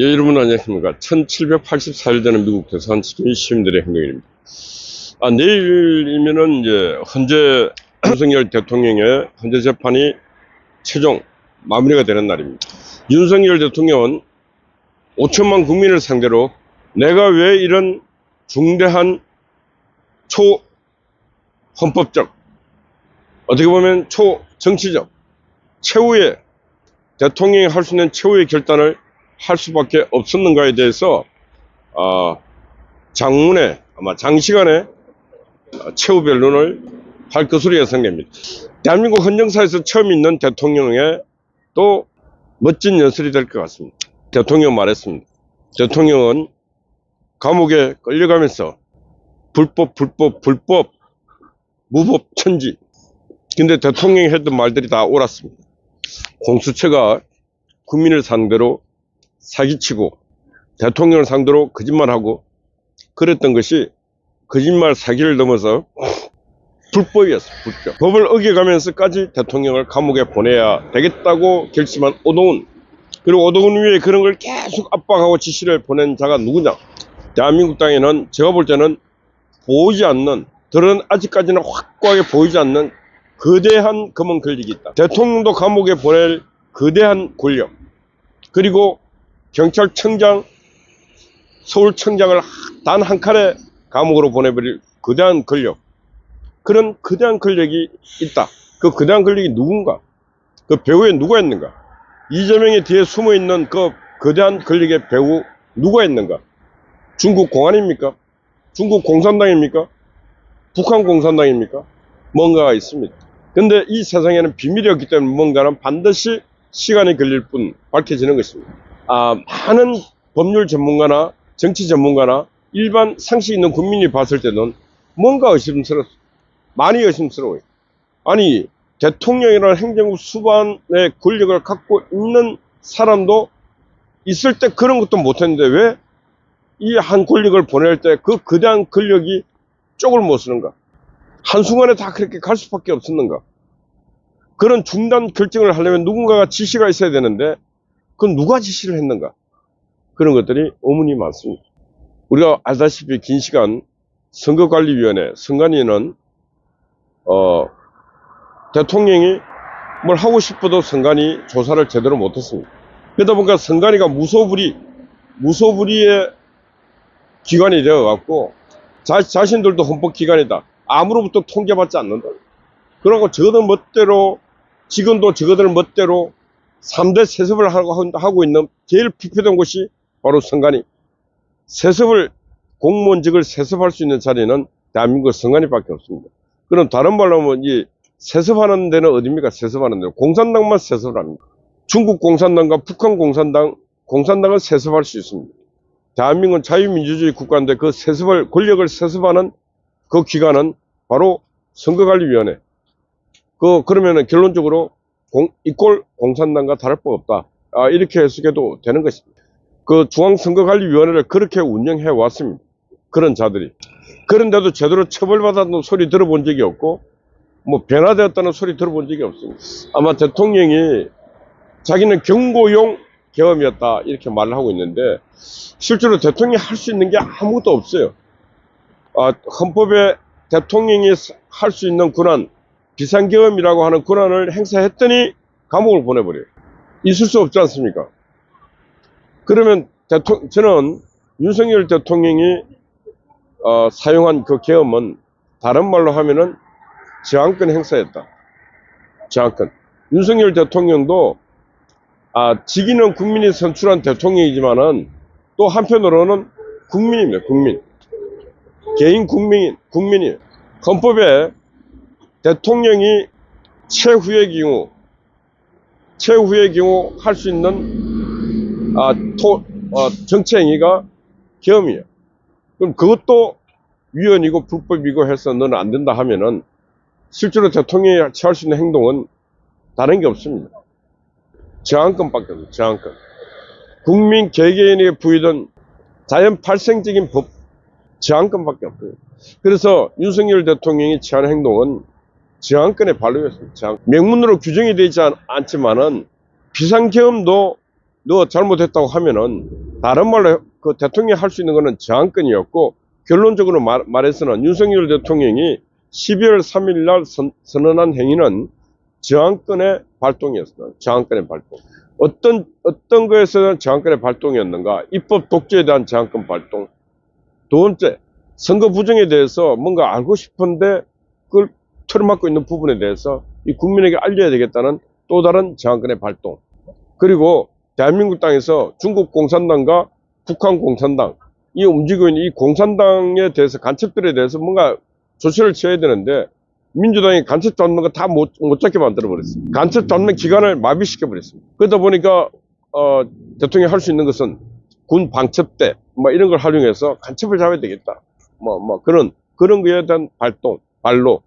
예, 여러분 안녕하십니까. 1784일 되는 미국 대선 시민들의 행동입니다. 아, 내일이면은 이제 헌재 윤석열 대통령의 헌재 재판이 최종 마무리가 되는 날입니다. 윤석열 대통령은 5천만 국민을 상대로 내가 왜 이런 중대한 초헌법적, 어떻게 보면 초정치적, 최후의 대통령이 할 수 있는 최후의 결단을 할 수밖에 없었는가에 대해서 어, 장문에 아마 장시간에 어, 최후 변론을 할 것으로 예상됩니다. 대한민국 헌정사에서 처음 있는 대통령의 또 멋진 연설이 될 것 같습니다. 대통령 말했습니다. 대통령은 감옥에 끌려가면서 불법, 불법, 불법, 무법, 천지. 근데 대통령이 했던 말들이 다 옳았습니다. 공수처가 국민을 상대로 사기치고 대통령을 상대로 거짓말하고 그랬던 것이 거짓말 사기를 넘어서 불법이었어 불법. 법을 어겨가면서까지 대통령을 감옥에 보내야 되겠다고 결심한 오동훈. 그리고 오동훈 위에 그런 걸 계속 압박하고 지시를 보낸 자가 누구냐? 대한민국 땅에는 제가 볼 때는 보이지 않는 들은 아직까지는 확고하게 보이지 않는 거대한 검은 권력이 있다. 대통령도 감옥에 보낼 거대한 권력. 그리고 경찰청장, 서울청장을 단한 칼에 감옥으로 보내버릴 거대한 권력. 그런 거대한 권력이 있다. 그 거대한 권력이 누군가? 그 배후에 누가 있는가? 이재명의 뒤에 숨어 있는 그 거대한 권력의 배후 누가 있는가? 중국 공안입니까? 중국 공산당입니까? 북한 공산당입니까? 뭔가가 있습니다. 근데 이 세상에는 비밀이 없기 때문에 뭔가는 반드시 시간이 걸릴 뿐 밝혀지는 것입니다. 아, 많은 법률 전문가나 정치 전문가나 일반 상식 있는 국민이 봤을 때는 뭔가 의심스럽습니다. 많이 의심스러워요. 아니, 대통령이라는 행정부 수반의 권력을 갖고 있는 사람도 있을 때 그런 것도 못했는데 왜 이 한 권력을 보낼 때 그 거대한 권력이 쪽을 못 쓰는가? 한순간에 다 그렇게 갈 수밖에 없었는가? 그런 중단 결정을 하려면 누군가가 지시가 있어야 되는데 그건 누가 지시를 했는가? 그런 것들이 의문이 많습니다. 우리가 알다시피 긴 시간 선거관리위원회 선관위는 어, 대통령이 뭘 하고 싶어도 선관위 조사를 제대로 못했습니다. 그러다 보니까 선관위가 무소불위 무소불위의 기관이 되어갖고 자, 자신들도 헌법기관이다. 아무로부터 통제받지 않는다. 그러고 저들 멋대로 지금도 저들 멋대로 3대 세습을 하고, 있는 제일 피폐된 곳이 바로 선관위. 세습을, 공무원직을 세습할 수 있는 자리는 대한민국 선관위밖에 없습니다. 그럼 다른 말로 하면 이 세습하는 데는 어딥니까? 세습하는 데는 공산당만 세습을 합니다. 중국 공산당과 북한 공산당, 공산당은 세습할 수 있습니다. 대한민국은 자유민주주의 국가인데 그 세습을, 권력을 세습하는 그 기관은 바로 선거관리위원회. 그, 그러면은 결론적으로 공, 이꼴 공산당과 다를 바 없다. 아, 이렇게 해석해도 되는 것입니다. 그 중앙선거관리위원회를 그렇게 운영해 왔습니다. 그런 자들이. 그런데도 제대로 처벌받았다는 소리 들어본 적이 없고, 뭐 변화되었다는 소리 들어본 적이 없습니다. 아마 대통령이 자기는 경고용 계엄이었다. 이렇게 말을 하고 있는데, 실제로 대통령이 할 수 있는 게 아무것도 없어요. 아, 헌법에 대통령이 할 수 있는 권한, 비상계엄이라고 하는 권한을 행사했더니 감옥을 보내버려요. 있을 수 없지 않습니까? 그러면 대통령, 저는 윤석열 대통령이 어, 사용한 그 계엄은 다른 말로 하면은 저항권 행사였다. 저항권. 윤석열 대통령도 아, 직위는 국민이 선출한 대통령이지만은 또 한편으로는 국민입니다. 국민. 개인 국민, 국민이 헌법에 대통령이 최후의 경우, 최후의 경우 할 수 있는 아, 토, 어, 정치 행위가 계엄이에요. 그럼 그것도 위헌이고 불법이고 해서 너는 안 된다 하면은 실제로 대통령이 취할 수 있는 행동은 다른 게 없습니다. 저항권밖에 없어요. 저항권. 국민 개개인에게 부여된 자연 발생적인 법 저항권밖에 없어요. 그래서 윤석열 대통령이 취하는 행동은 저항권의 발로였습니다. 저항. 명문으로 규정이 되지 않, 않지만은 비상계엄도 너 잘못했다고 하면은 다른 말로 그 대통령이 할 수 있는 거는 저항권이었고 결론적으로 말, 말해서는 윤석열 대통령이 12월 3일 날 선, 선언한 행위는 저항권의 발동이었어요. 저항권의 발동. 어떤 어떤 거에서는 저항권의 발동이었는가? 입법 독재에 대한 저항권 발동. 두 번째, 선거 부정에 대해서 뭔가 알고 싶은데 그걸 틀어막고 있는 부분에 대해서 이 국민에게 알려야 되겠다는 또 다른 저항권의 발동. 그리고 대한민국 땅에서 중국 공산당과 북한 공산당 이 움직이고 있는 이 공산당에 대해서 간첩들에 대해서 뭔가 조치를 취해야 되는데 민주당이 간첩 잡는 거 다못 못 잡게 만들어 버렸어요. 간첩 잡는 기관을 마비시켜 버렸습니다. 그러다 보니까 어, 대통령이 할 수 있는 것은 군 방첩대 뭐 이런 걸 활용해서 간첩을 잡아야 되겠다. 뭐뭐 그런 그런 거에 대한 발동 발로.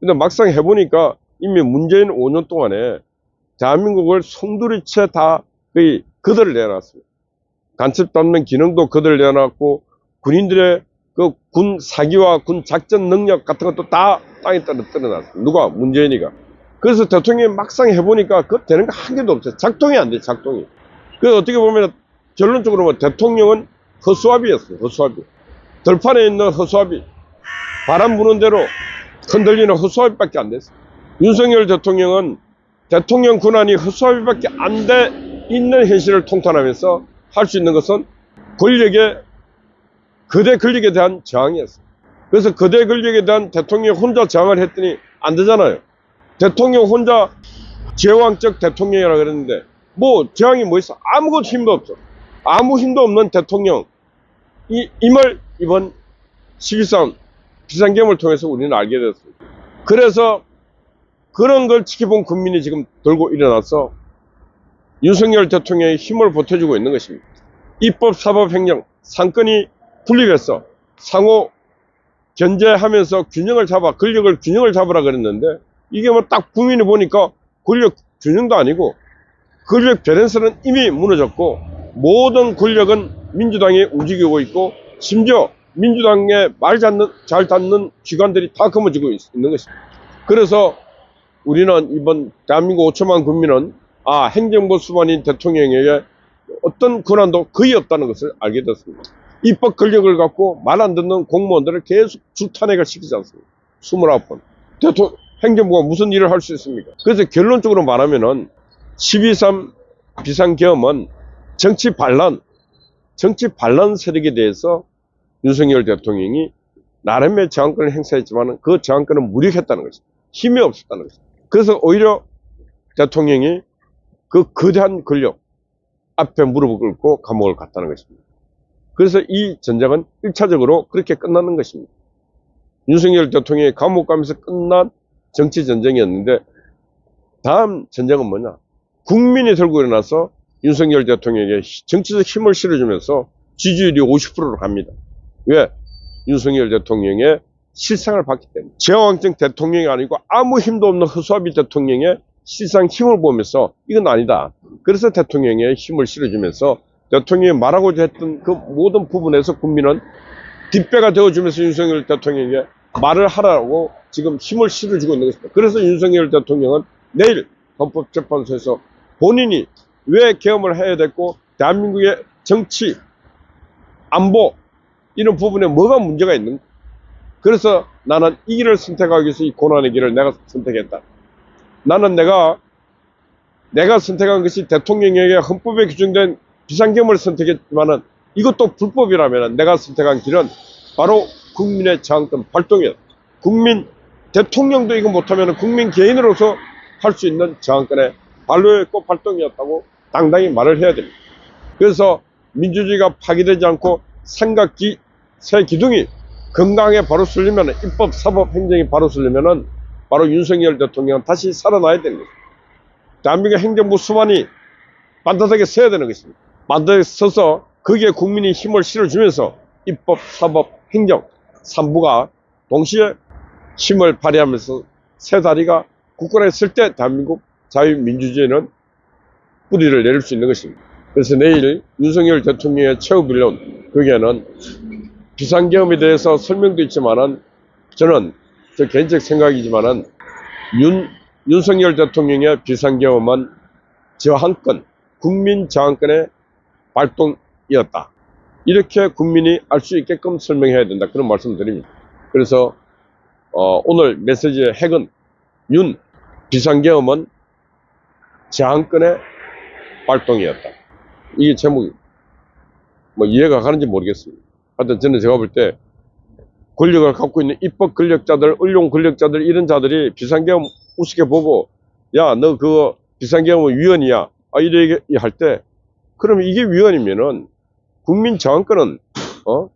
근데 막상 해보니까 이미 문재인 5년 동안에 대한민국을 송두리째 다 거의 그들을 내놨습니다. 간첩 잡는 기능도 그들 내놨고 군인들의 그 군 사기와 군 작전 능력 같은 것도 다 땅에 떨어뜨려놨습니다. 누가? 문재인이가. 그래서 대통령이 막상 해보니까 그 되는 거 한 개도 없어요. 작동이 안 돼, 작동이. 그래서 어떻게 보면 결론적으로 보면 대통령은 허수아비였어요, 허수아비. 들판에 있는 허수아비. 바람 부는 대로 흔들리는 허수아비밖에 안 됐어요. 윤석열 대통령은 대통령 군안이 허수아비밖에 안 돼 있는 현실을 통탄하면서 할 수 있는 것은 권력의 거대 권력에 대한 저항이었어요. 그래서 거대 권력에 대한 대통령 혼자 저항을 했더니 안 되잖아요. 대통령 혼자 제왕적 대통령이라 그랬는데 뭐 저항이 뭐 있어? 아무것도 힘도 없어. 아무 힘도 없는 대통령 이, 임을 이번 12.3 비상경을 통해서 우리는 알게 됐습니다. 그래서 그런 걸 지켜본 국민이 지금 돌고 일어나서 윤석열 대통령의 힘을 보태주고 있는 것입니다. 입법, 사법, 행정, 상권이 분립해서 상호 견제하면서 균형을 잡아, 권력을 균형을 잡으라 그랬는데 이게 뭐 딱 국민이 보니까 권력 균형도 아니고 권력 밸런스는 이미 무너졌고 모든 권력은 민주당이 움직이고 있고 심지어 민주당의 말 닿는, 잘 닿는 기관들이 다 거머쥐고 있- 있는 것입니다. 그래서 우리는 이번 대한민국 5천만 국민은 아 행정부 수반인 대통령에게 어떤 권한도 거의 없다는 것을 알게 됐습니다. 입법 권력을 갖고 말 안 듣는 공무원들을 계속 주탄핵을 시키지 않습니다. 29번. 대통령, 행정부가 무슨 일을 할 수 있습니까? 그래서 결론적으로 말하면은 12.3 비상계엄은 정치 반란, 정치 반란 세력에 대해서 윤석열 대통령이 나름의 저항권을 행사했지만 그 저항권은 무력했다는 것입니다. 힘이 없었다는 것입니다. 그래서 오히려 대통령이 그 거대한 권력 앞에 무릎을 꿇고 감옥을 갔다는 것입니다. 그래서 이 전쟁은 1차적으로 그렇게 끝나는 것입니다. 윤석열 대통령이 감옥 가면서 끝난 정치 전쟁이었는데 다음 전쟁은 뭐냐? 국민이 들고 일어나서 윤석열 대통령에게 정치적 힘을 실어주면서 지지율이 50%로 갑니다. 왜? 윤석열 대통령의 실상을 봤기 때문에. 제왕적 대통령이 아니고 아무 힘도 없는 허수아비 대통령의 실상 힘을 보면서 이건 아니다. 그래서 대통령의 힘을 실어주면서 대통령이 말하고자 했던 그 모든 부분에서 국민은 뒷배가 되어주면서 윤석열 대통령에게 말을 하라고 지금 힘을 실어주고 있는 것입니다. 그래서 윤석열 대통령은 내일 헌법재판소에서 본인이 왜 계엄을 해야 됐고 대한민국의 정치, 안보 이런 부분에 뭐가 문제가 있는가? 그래서 나는 이 길을 선택하기 위해서 이 고난의 길을 내가 선택했다. 나는 내가 내가 선택한 것이 대통령에게 헌법에 규정된 비상경을 선택했지만은 이것도 불법이라면 내가 선택한 길은 바로 국민의 저항권 발동이었다. 국민 대통령도 이거 못하면 국민 개인으로서 할 수 있는 저항권의 발로였고 발동이었다고 당당히 말을 해야 됩니다. 그래서 민주주의가 파괴되지 않고 삼각기 새 기둥이 건강하게 바로 쓸려면 입법, 사법, 행정이 바로 쓸려면은 바로 윤석열 대통령은 다시 살아나야 거죠. 대한민국 행정부 수반이 반듯하게 서야 되는 것입니다. 반듯하게 서서 거기에 국민이 힘을 실어주면서 입법, 사법, 행정, 삼부가 동시에 힘을 발휘하면서 세 다리가 굳건하게 쓸때 대한민국 자유민주주의는 뿌리를 내릴 수 있는 것입니다. 그래서 내일 윤석열 대통령의 최후 빌론 거기에는 비상 계엄에 대해서 설명도 있지만은 저는 저 개인적 생각이지만은 윤 윤석열 대통령의 비상 계엄은 저항권 국민 저항권의 발동 행동이었다. 이렇게 국민이 알 수 있게끔 설명해야 된다. 그런 말씀 드립니다. 그래서 어, 오늘 메시지의 핵은 윤 비상계엄은 제한권의 발동이었다. 이게 제목이 뭐 이해가 가는지 모르겠습니다. 하여튼 저는 제가 볼 때 권력을 갖고 있는 입법 권력자들, 언론 권력자들 이런 자들이 비상계엄 우습게 보고 야 너 그거 비상계엄은 위헌이야 아 이렇게 할때 그러면 이게 위헌이면은 국민 저항권은 어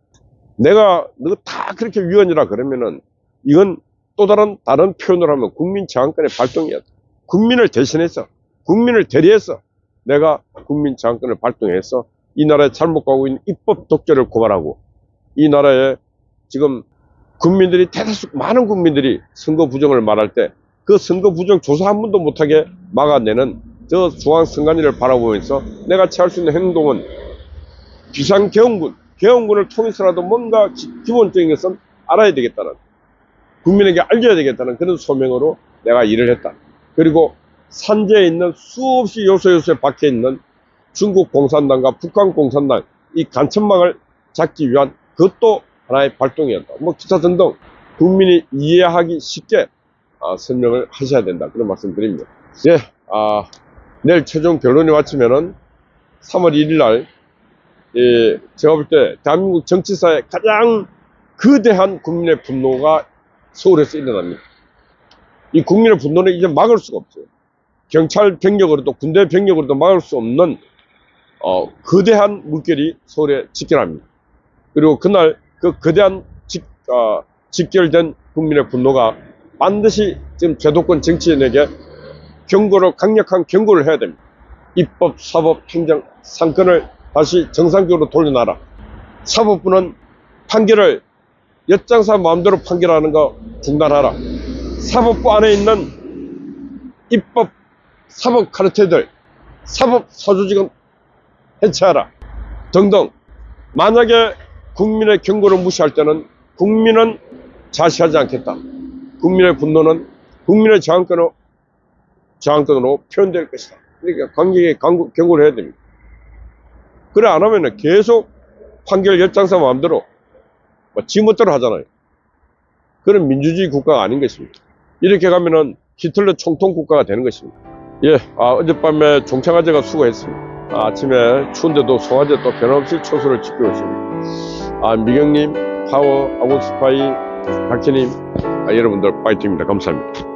내가 너 다 그렇게 위헌이라 그러면은 이건 또 다른 다른 표현을 하면 국민 저항권의 발동이었다. 국민을 대신해서 국민을 대리해서 내가 국민 저항권을 발동해서 이 나라에 잘못 가고 있는 입법 독재를 고발하고 이 나라에 지금 국민들이 대다수 많은 국민들이 선거 부정을 말할 때 그 선거 부정 조사 한 번도 못하게 막아내는 저 중앙 선관위를 바라보면서 내가 취할 수 있는 행동은 비상개헌군, 개헌군을 통해서라도 뭔가 기, 기본적인 것은 알아야 되겠다는 국민에게 알려야 되겠다는 그런 소명으로 내가 일을 했다. 그리고 산재에 있는 수없이 요소 요소에 박혀 있는 중국 공산당과 북한 공산당 이 간첩망을 잡기 위한 그것도 하나의 발동이었다. 뭐 기타 등등 국민이 이해하기 쉽게 아, 설명을 하셔야 된다. 그런 말씀 드립니다. 예, 아, 내일 최종 결론이 왔으면은 3월 1일 날, 예, 제가 볼 때 대한민국 정치사에 가장 거대한 국민의 분노가 서울에서 일어납니다. 이 국민의 분노는 이제 막을 수가 없어요. 경찰 병력으로도 군대 병력으로도 막을 수 없는 어, 거대한 물결이 서울에 직결합니다. 그리고 그날 그 거대한 직, 어, 직결된 국민의 분노가 반드시 지금 제도권 정치인에게 경고를 강력한 경고를 해야 됩니다. 입법, 사법, 행정, 상권을 다시 정상적으로 돌려놔라. 사법부는 판결을 엿장사 마음대로 판결하는 거 중단하라. 사법부 안에 있는 입법, 사법 카르텔들, 사법 사조직은 해체하라. 등등. 만약에 국민의 경고를 무시할 때는 국민은 자시하지 않겠다. 국민의 분노는 국민의 저항권으로, 저항권으로 표현될 것이다. 그러니까 관객에 경고를 해야 됩니다. 그래 안 하면은 계속 판결 열장사 마음대로 뭐 지멋대로 하잖아요. 그런 민주주의 국가가 아닌 것입니다. 이렇게 가면은 히틀러 총통 국가가 되는 것입니다. 예, 아, 어젯밤에 종창화제가 수고했습니다. 아, 아침에 추운데도 송화제 또 변함없이 초소를 지키고 있습니다. 아, 미경님, 파워, 아고스파이, 박현님, 아, 여러분들 파이팅입니다. 감사합니다.